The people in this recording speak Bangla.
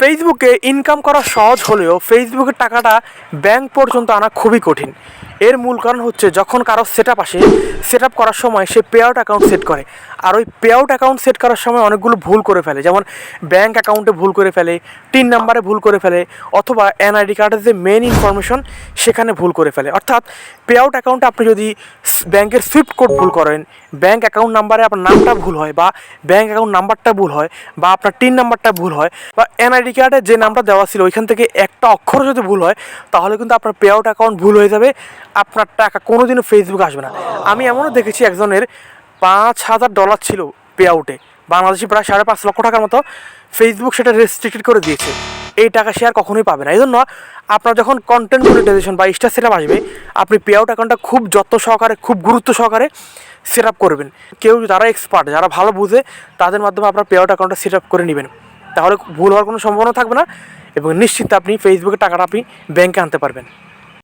ফেসবুকে ইনকাম করা সহজ হলেও ফেসবুকের টাকাটা ব্যাংক পর্যন্ত আনা খুবই কঠিন। এর মূল কারণ হচ্ছে যখন কারও সেট আসে সেট আপ করার সময় সে পে আউট অ্যাকাউন্ট সেট করে। আর ওই পে আউট অ্যাকাউন্ট সেট করার সময় অনেকগুলো ভুল করে ফেলে। যেমন ব্যাঙ্ক অ্যাকাউন্টে ভুল করে ফেলে টিন নাম্বারে ভুল করে ফেলে, অথবা এনআইডি কার্ডের যে মেন ইনফরমেশন সেখানে ভুল করে ফেলে। অর্থাৎ পে আউট অ্যাকাউন্টে আপনি যদি ব্যাংকের সুইফট কোড ভুল করেন ব্যাঙ্ক অ্যাকাউন্ট নাম্বারে আপনার নামটা ভুল হয় বা ব্যাঙ্ক অ্যাকাউন্ট নাম্বারটা ভুল হয় বা আপনার টিন নাম্বারটা ভুল হয় বা এনআইডি কার্ডে যে নামটা দেওয়া ছিল, ওইখান থেকে একটা অক্ষর যদি ভুল হয়, তাহলে কিন্তু আপনার পে আউট অ্যাকাউন্ট ভুল হয়ে যাবে। আপনার টাকা কোনোদিনও ফেসবুক আসবে না। আমি এমনও দেখেছি একজনের পাঁচ হাজার ডলার ছিল পে আউটে বাংলাদেশি প্রায় সাড়ে পাঁচ লক্ষ টাকার মতো ফেসবুক সেটা রেস্ট্রিক্টেড করে দিয়েছে। এই টাকা আর কখনোই পাবে না। এই জন্য আপনার যখন কন্টেন্ট মনিটাইজেশন বা স্টার সেট আসবে, আপনি পে আউট অ্যাকাউন্টটা খুব যত্ন সহকারে, খুব গুরুত্ব সহকারে সেট আপ করবেন। কেউ যারা এক্সপার্ট যারা ভালো বুঝে, তাদের মাধ্যমে আপনার পে আউট অ্যাকাউন্টটা সেট আপ করে নেবেন। তাহলে ভুল হওয়ার কোনো সম্ভাবনা থাকবে না এবং নিশ্চিত আপনি ফেসবুকে টাকাটা আপনি ব্যাংকে আনতে পারবেন।